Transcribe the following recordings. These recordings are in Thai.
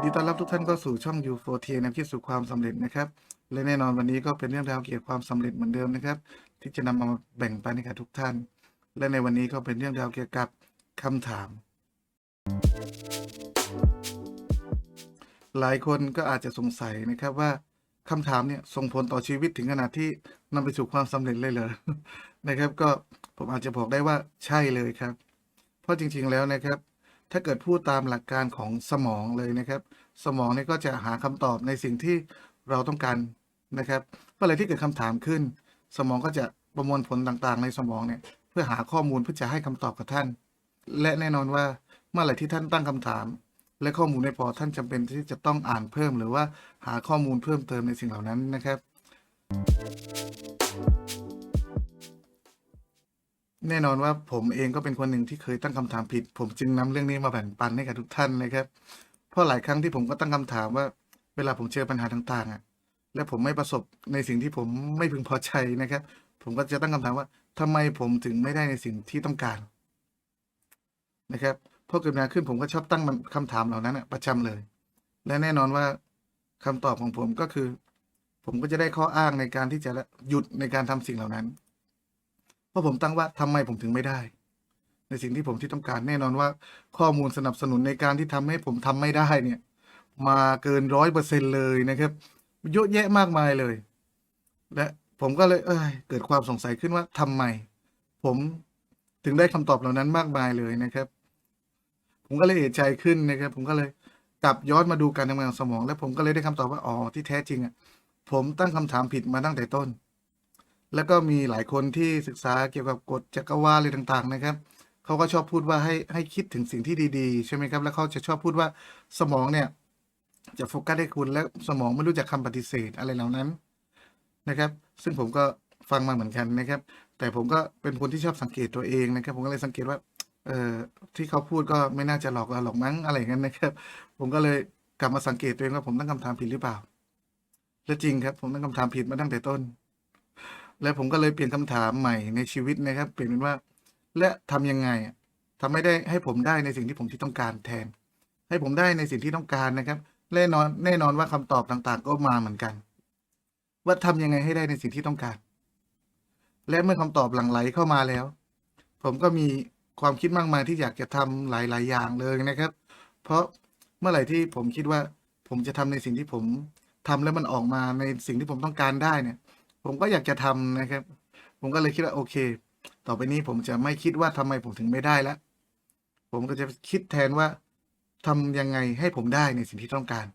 นดีต้อนรับทุกท่านเข้าสู่ช่อง U4T แนวคิดสู่ความสำเร็จนะครับ และแน่นอนวันนี้ก็เป็นเรื่องราวเกี่ยวกับความสำเร็จเหมือนเดิมนะครับ ที่จะนำมาแบ่งปันให้กับทุกท่าน และในวันนี้ก็เป็นเรื่องราวเกี่ยวกับคำถาม หลายคนก็อาจจะสงสัยนะครับว่าคำถามเนี่ยส่งผลต่อชีวิตถึงขนาดที่นำไปสู่ความสำเร็จเลยเหรอนะครับ ก็ผมอาจจะบอกได้ว่าใช่เลยครับ เพราะจริง ๆแล้วนะครับ ถ้าเกิดพูดตามหลักการของสมองเลยนะครับ สมองเนี่ยก็จะหาคำตอบในสิ่งที่เราต้องการนะครับเมื่อไรที่เกิดคำถามขึ้น สมองก็จะประมวลผลต่างๆ ในสมองเนี่ยเพื่อหาข้อมูลเพื่อจะให้คำตอบกับท่าน และแน่นอนว่าเมื่อไหร่ที่ท่านตั้งคำถาม และข้อมูลไม่พอท่านจำเป็นที่จะต้องอ่านเพิ่ม หรือว่าหาข้อมูลเพิ่มเติมในสิ่งเหล่านั้นนะครับ แน่นอนว่าผมเองก็เป็นคนหนึ่งที่เคยตั้งคำถามผิด ผมจึงนำเรื่องนี้มาแบ่งปันให้กับทุกท่านนะครับ เพราะหลายครั้งที่ผมก็ตั้งคำถามว่า เวลาผมเจอปัญหาต่างๆอะและผมไม่ประสบในสิ่งที่ผมไม่พึงพอใจนะครับ ผมก็จะตั้งคำถามว่าทำไมผมถึงไม่ได้ในสิ่งที่ต้องการ นะครับพอเกิดมาขึ้นผมก็ชอบตั้งมันคำถามเหล่านั้นอะประจำเลย และแน่นอนว่าคำตอบของผมก็คือ ผมก็จะได้ข้ออ้างในการที่จะหยุดในการทำสิ่งเหล่านั้น เพราะผมตั้งว่าทำไมผมถึงไม่ได้ ในสิ่งที่ผมที่ต้องการแน่นอนว่า ข้อมูลสนับสนุนในการที่ทำให้ผมทำไม่ได้เนี่ย มาเกินร้อยเปอร์เซ็นเลยนะครับเยอะแยะมากมายเลย และผมก็เลยเอยเกิดความสงสัยขึ้นว่าทำไม ผมถึงได้คำตอบเหล่านั้นมากมายเลยนะครับ ผมก็เลยเอะใจขึ้นนะครับ ผมก็เลยกลับย้อนมาดูการทำงานของสมอง และผมก็เลยได้คำตอบว่าอ๋อที่แท้จริงอะผมตั้งคำถามผิดมาตั้งแต่ต้น แล้วก็มีหลายคนที่ศึกษาเกี่ยวกับกฎจักรวาลอะไรต่าง ๆ นะครับเขาก็ชอบพูดว่าให้ให้คิดถึงสิ่งที่ดีๆ ใช่ไหมครับ แล้วเขาจะชอบพูดว่าสมองเนี่ย จะโฟกัสให้คุณและสมองไม่รู้จักคำปฏิเสธอะไรเหล่านั้นนะครับ ซึ่งผมก็ฟังมาเหมือนกันนะครับ แต่ผมก็เป็นคนที่ชอบสังเกตตัวเองนะครับ ผมก็เลยสังเกตว่า เอ่อที่เขาพูดก็ไม่น่าจะหลอกเราหรอกมั้งอะไรอย่างนั้นนะครับ ผมก็เลยกลับมาสังเกตตัวเองว่าผมตั้งคำถามผิดหรือเปล่าและจริงครับ ผมตั้งคำถามผิดมาตั้งแต่ต้น และผมก็เลยเปลี่ยนคำถามใหม่ในชีวิตนะครับ เปลี่ยนเป็นว่า และทำยังไงอะทำให้ได้ให้ผมได้ในสิ่งที่ผมที่ต้องการแทน ให้ผมได้ในสิ่งที่ต้องการนะครับแน่นอนแน่นอนว่าคำตอบต่างๆ ก็มาเหมือนกัน ว่าทำยังไงให้ได้ในสิ่งที่ต้องการ และเมื่อคำตอบหลั่งไหลเข้ามาแล้ว ผมก็มีความคิดมากมายที่อยากจะทำหลาย ๆ อย่างเลยนะครับ เพราะเมื่อไหร่ที่ผมคิดว่า ผมจะทำในสิ่งที่ผมทำแล้วมันออกมาในสิ่งที่ผมต้องการได้เนี่ย ผมก็อยากจะทำนะครับ ผมก็เลยคิดว่าโอเค ต่อไปนี้ผมจะไม่คิดว่าทำไมผมถึงไม่ได้ล้วผมก็จะคิดแทนว่าทำยังไงให้ผมได้ในสิ่งที่ต้องการ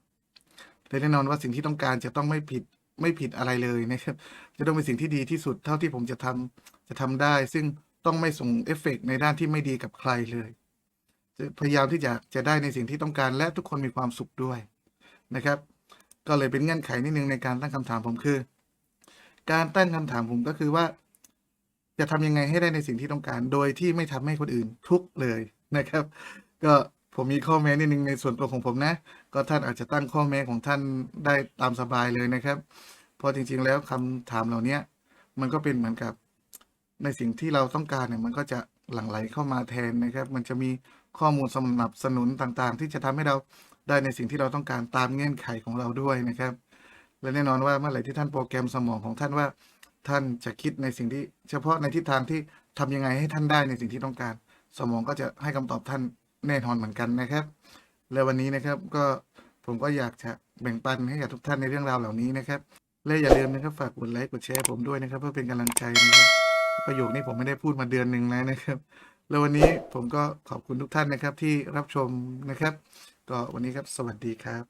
แต่แน่นอนว่าสิ่งที่ต้องการจะต้องไม่ผิดไม่ผิดอะไรเลยนะครับ จะต้องเป็นสิ่งที่ดีที่สุดเท่าที่ผมจะทำจะทำได้ ซึ่งต้องไม่ส่งเอฟเฟกต์ในด้านที่ไม่ดีกับใครเลยจะพยายามที่จะจะได้ในสิ่งที่ต้องการ และทุกคนมีความสุขด้วยนะครับ ก็เลยเป็นเงื่อนไขนิดนึงในการตั้งคำถามผมคือ การตั้งคำถามผมก็คือว่า จะทำยังไงให้ได้ในสิ่งที่ต้องการ โดยที่ไม่ทำให้คนอื่นทุกข์เลยนะครับ ก็ผมมีข้อแม้นิดนึงในส่วนตัวของผมนะ ก็ท่านอาจจะตั้งข้อแม้ของท่านได้ตามสบายเลยนะครับ เพราะจริง ๆ แล้วคำถามเหล่านี้มันก็เป็นเหมือนกับในสิ่งที่เราต้องการเนี่ยมันก็จะหลั่งไหลเข้ามาแทนนะครับ มันจะมีข้อมูลสนับสนุนต่างๆ ที่จะทำให้เราได้ในสิ่งที่เราต้องการตามเงื่อนไขของเราด้วยนะครับ และแน่นอนว่าเมื่อไหร่ที่ท่านโปรแกรมสมองของท่านว่าท่านจะคิดในสิ่งที่เฉพาะในทิศทางที่ทำยังไงให้ท่านได้ในสิ่งที่ต้องการ สมองก็จะให้คำตอบท่านแน่นอนเหมือนกันนะครับ และวันนี้นะครับก็ผมก็อยากจะแบ่งปันให้กับทุกท่านในเรื่องราวเหล่านี้นะครับ และอย่าลืมนะครับฝากกดไลค์กดแชร์ผมด้วยนะครับ เพื่อเป็นกำลังใจนะครับประโยคนี้ผมไม่ได้พูดมาเดือนหนึ่งแล้วนะครับ แล้ววันนี้ผมก็ขอบคุณทุกท่านนะครับที่รับชมนะครับ ก็วันนี้ครับสวัสดีครับ